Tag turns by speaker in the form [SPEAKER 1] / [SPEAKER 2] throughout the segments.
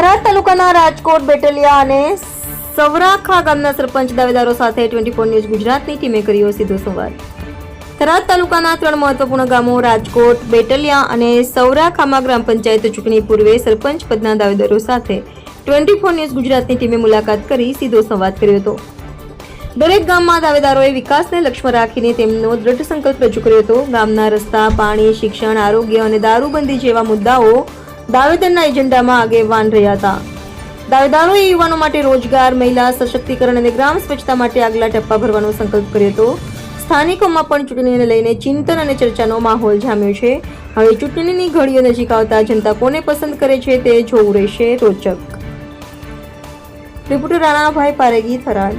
[SPEAKER 1] થરાદ તાલુકાના રાજકોટ, બેટલિયા અને સવરાખા ગામના સરપંચ દાવેદારો સાથે ટ્વેન્ટી ફોર ન્યૂઝ ગુજરાતની ટીમે કર્યો સીધો સંવાદ. થરાદ તાલુકાના ત્રણ મહત્વપૂર્ણ ગામો રાજકોટ, બેટલિયા અને સૌરાખામાં ગ્રામ પંચાયત ચૂંટણી પૂર્વે સરપંચ પદના દાવેદારો સાથે ટ્વેન્ટી ફોર ન્યૂઝ ગુજરાતની ટીમે મુલાકાત કરી સીધો સંવાદ કર્યો હતો. દરેક ગામમાં દાવેદારોએ વિકાસને લક્ષ્યમાં રાખીને તેમનો દ્રઢ સંકલ્પ રજૂ કર્યો હતો. ગામના રસ્તા, પાણી, શિક્ષણ, આરોગ્ય અને દારૂબંધી જેવા મુદ્દાઓ દાવેદરના એજન્ડામાં આગેવાન રહ્યા હતા. દાવેદારોએ યુવાનો માટે રોજગાર, મહિલા સશક્તિકરણ અને ગ્રામ સ્વચ્છતા માટે આગલા ટપ્પા ભરવાનો સંકલ્પ કર્યો હતો. સ્થાનિકોમાં પણ ચૂંટણીને લઈને ચિંતન અને ચર્ચાનો માહોલ જામ્યો છે. હવે ચૂંટણીની ઘડીઓ નજીક આવતા જનતા કોને પસંદ કરે છે તે જોવું રહેશે રોચક. રિપોર્ટર રાણાભાઈ પારેગી, થરાદ.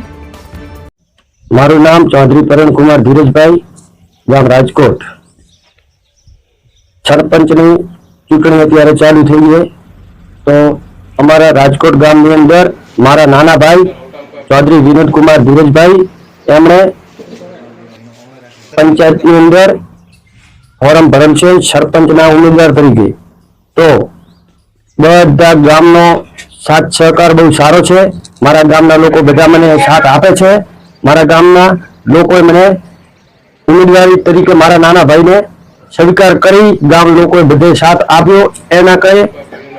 [SPEAKER 2] મારું નામ ચૌધરી પરણકુમાર ધીરજભાઈ, ગામ રાજકોટ. સરપંચની ચૂંટણી અત્યારે ચાલુ થઈ છે. તો અમારા રાજકોટ ગામની અંદર મારા નાના ભાઈ ચૌધરી વિનોદકુમાર ધીરજભાઈ, એમણે પંચાયતની અંદર ફોરમ ભરેલ છે સરપંચના ઉમેદવાર તરીકે. તો બધા ગામનો સાથ સહકાર બહુ સારો છે. મારા ગામના લોકો બધા મને સાથ આપે છે. મારા ગામના લોકોએ મને ઉમેદવારી તરીકે મારા નાના ભાઈને સ્વીકાર કરી ગામ લોકોએ બધે સાથ આપ્યો. એના કહે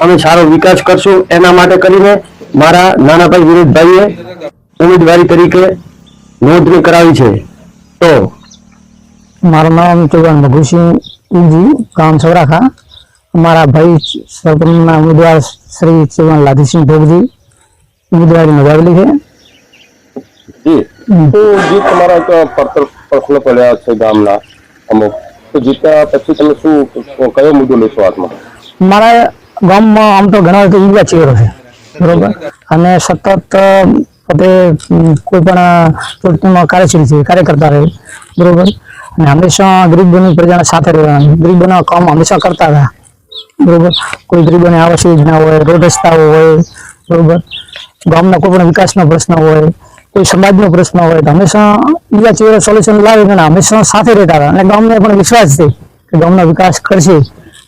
[SPEAKER 2] અમે સારો વિકાસ કરશું. એના માટે કરીને મારા નાનાભાઈ વિનોદભાઈએ ઉમેદવારી તરીકે નોંધણી કરાવી છે. તો
[SPEAKER 3] મારું નામ ચૌહાણ મઘુસિંહ ઇંજી ગામ સૌરાખા અમારા ભાઈ સરપંચના ઉમેદવાર શ્રી ચૌહાણ લાધીસિંહ ભોગજી ઉમેદવારી નોંધાવેલી છે.
[SPEAKER 4] જી. તો જે તમારા એક પડતર પ્રશ્ન પડ્યા છે ગામના અમુક. જીત્યા પછી તમે શું કયો મુદ્દો લેશો હાથમાં?
[SPEAKER 3] મારા ગામમાં આમ તો ઘણા બધા યુવા ચહેરો છે, બરોબર? અને સતત પોતે કોઈ પણ ચૂંટણીમાં કાર્યશીલ છે કાર્ય કરતા રહે, બરોબર? અને હંમેશા ગરીબોની પ્રજાના સાથે રહેવાનું ગરીબોના કામ હંમેશા કરતા હતા, બરોબર? કોઈ ગરીબોને આવાસ યોજના હોય, રોડ રસ્તાઓ હોય, બરોબર? ગામના કોઈ પણ વિકાસનો પ્રશ્ન હોય કોઈ સમાજનો પ્રશ્ન હોય તો હંમેશા બીજા ચહેરો સોલ્યુશન લાવી અને હંમેશા સાથે રહેતા હતા. અને ગામને પણ વિશ્વાસ છે કે ગામનો વિકાસ કરશે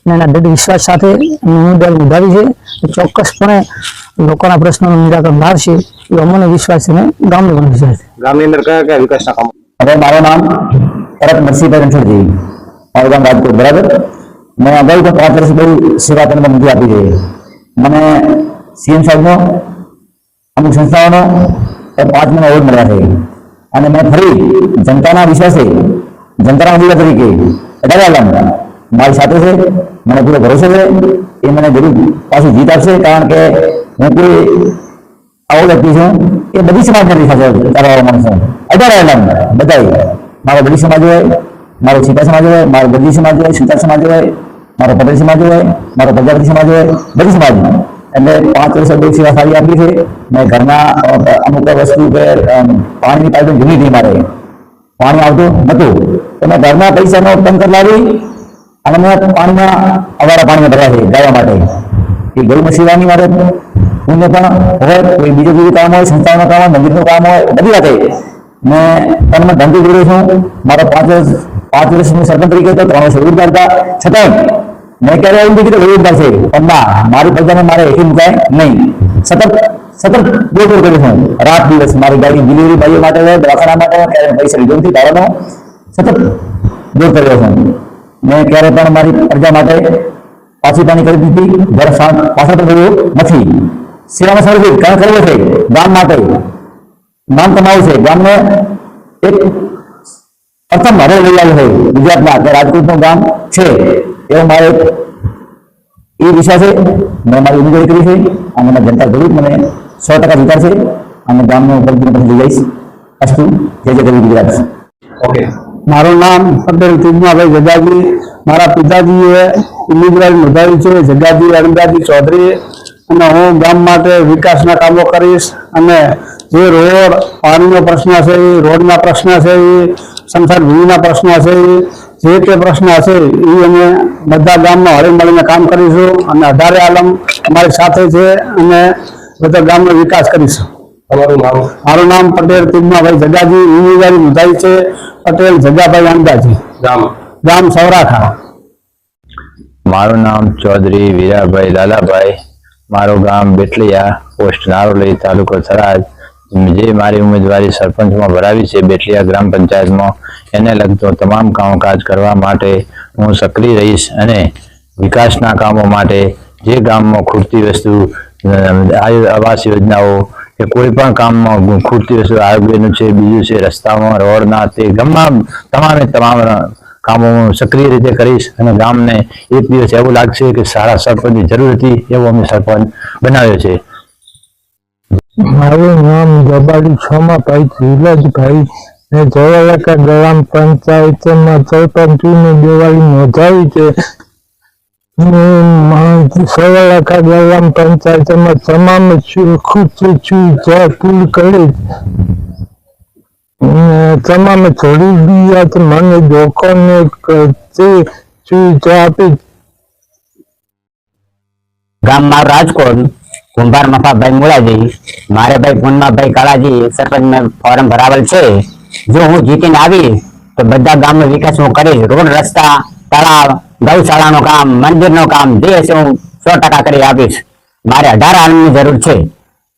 [SPEAKER 3] અને એના દૃઢ વિશ્વાસ સાથે ઉમેદવારી નોંધાવી છે. તો ચોક્કસપણે લોકોના પ્રશ્નોનું નિરાકરણ લાવશે એ અમને વિશ્વાસ છે અને ગામને પણ વિશ્વાસ છે.
[SPEAKER 4] ગામની અંદર કયા કયા વિકાસના કામો?
[SPEAKER 5] હવે મારું નામ ભરત નરસિંહભાઈ રણછોડજી. મારું ગામ રાજકોટ બરાબર? મેં અગાઉ પણ પાંચ વર્ષ બહુ સેવા તમને નથી આપી છે. મને સીએમ સાહેબનો અમુક સંસ્થાઓનો એ પાંચ મને એવોર્ડ મળ્યા છે. અને મેં ફરી જનતાના વિશ્વાસે, જનતાના ઉમેદવાર તરીકે, અઢાર મારી સાથે છે, મને પૂરો ભરોસો છે, એ મને જરૂર પાછું જીત આપશે, કારણ કે હું કોઈ આવો વ્યક્તિ છું, એ બધી સમાજની સાથે ચાલવા માણસ છું. અઢાર બધાય, મારો બધી સમાજ હોય, મારો છીપા સમાજ હોય, મારો ગદ્દી સમાજ હોય સુતાર સમાજ હોય, મારો પટેલ સમાજ હોય, મારો પ્રજાપતિ સમાજ હોય, બધી સમાજ એટલે પાંચ વર્ષ બહુ સેવા સારી આપી છે. ને ઘરના અમુક વસ્તુ કે પાણીની પાઇપ જૂની હતી મારે. પાણી આવતું નતું. તો મેં ઘરના પૈસાનો ટંકર લાવી અને મેં પાણીમાં અવારા પાણીમાં ભર્યા છે ગાવા માટે. એ ગૌ સેવાની માટે પુણ્ય પણ હોય, કોઈ બીજું બીજું કામ હોય, સંસ્થાઓનું કામ હોય, મંદિરનું કામ હોય, બધી વાત. મેં મેં ધંધો જોડ્યો છું. મારા પાંચ વર્ષ પાંચ વર્ષ હું સરપંચ તરીકે હતો ત્રણ વર્ષ રોજગાર હતા. છતાંય મેં ક્યારે એવું નથી કીધું રોજગાર છે પણ ના મારી પ્રજાને મારે હેઠી મુકાય નહીં સતત સતત દોડ કર્યો છું રાત દિવસ મારી ગાડી ડિલિવરી ભાઈઓ માટે હોય દવાખાના માટે હોય ક્યારે પૈસા લીધો નથી તારાનો સતત દૂર કર્યો છું મેં ક્યારે પણ મારી પ્રજા માટે પાછી પાણી કરી દીધી ઘર શાંત પાછળ તો કર્યું નથી સેવામાં સર્વિસ કામ કરવો છે ગામ માટે નામ કમાવું છે ગામને એક પ્રથમ હવે લઈ આવ્યો છે ગુજરાતના કે રાજકોટનું ગામ છે એવો મારો એ દિશા છે. મેં મારી ઉમેદવારી કરી છે. અને મને જનતા જરૂર મને સો ટકા વિચાર છે. અને ગામનું ઉપલબ્ધિ પછી લઈ જઈશ અસ્તુ. જય જય ગરીબ ગુજરાત.
[SPEAKER 4] ઓકે.
[SPEAKER 3] મારું નામ પટેલ તુજમાભાઈ જગાજી. મારા પિતાજીએ ઉમેદવારી નોંધાવી છે જગાજી અરંગાજી ચૌધરી. અને હું ગામ માટે વિકાસના કામો કરીશ. અને જે રોડ પાણીનો પ્રશ્ન છે એ રોડના પ્રશ્ન છે એ સંસાર ભૂમિના પ્રશ્ન છે એ જે તે પ્રશ્ન હશે એ અમે બધા ગામમાં હળી મળીને કામ કરીશું અને અઢારે આલમ અમારી સાથે છે અને બધા ગામનો વિકાસ કરીશું.
[SPEAKER 4] તમારું નામ?
[SPEAKER 3] મારું નામ પટેલ તિજમાભાઈ જગાજી ઉમેદવારી નોંધાવી છે પટેલ જગાભાઈ અંદાજી
[SPEAKER 4] ગામ?
[SPEAKER 3] ગામ સૌરાખા.
[SPEAKER 6] મારું નામ ચૌધરી વીરાભાઈ લાલાભાઈ મારું ગામ બેટલિયા પોસ્ટ નારોલી તાલુકો થરાદ. જે મારી ઉમેદવારી સરપંચમાં ભરાવી છે, બેટલિયા ગ્રામ પંચાયતમાં, એને લગતો તમામ કામકાજ કરવા માટે હું સક્રિય રહીશ અને વિકાસના કામો માટે જે ગામમાં ખૂટતી વસ્તુ આવાસ યોજનાઓ, કે કોઈ પણ કામમાં ખૂટતી વસ્તુ આરોગ્યનું છે, બીજું છે, રસ્તામાં રોડના તે તમામ, તમામે તમામ કામો હું સક્રિય રીતે કરીશ અને ગામને એક દિવસ એવું લાગશે કે સારા સરપંચની જરૂર હતી, એવો અમે સરપંચ બનાવ્યો છે.
[SPEAKER 7] મારું નામ જબાડી છોમાભાઈ ધીરજભાઈ ને જવાલકા ગ્રામ પંચાયતમાં સરપંચની દિવાળી નોંધાવી છે. સવાલકા ગ્રામ પંચાયતમાં તમામ ખુશી સુવિધા પૂરી કરી તમામ જરૂરિયાત મને લોકોને તે આપી.
[SPEAKER 8] ગામમાં રાજકોટ કુંભાર મફાભાઈ મુળાજી, મારે ભાઈ પૂનમાભાઈ કાળાજી, સરપંચ ફોરમ ભરાવેલ છે. જો હું જીતીને આવી, તો બધા ગામનો વિકાસ હું કરીશ. રોડ, રસ્તા, તળાવ, ગૌશાળાનું કામ, મંદિરનું કામ જે હશે હું સો ટકા કરી આપીશ. મારે અઢાર આનંદની જરૂર છે.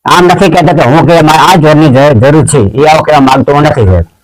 [SPEAKER 8] આમ નથી કહેતા કે હું કે મારે આ જોડની જરૂર છે. એ આવું કહેવા માંગતો નથી સાહેબ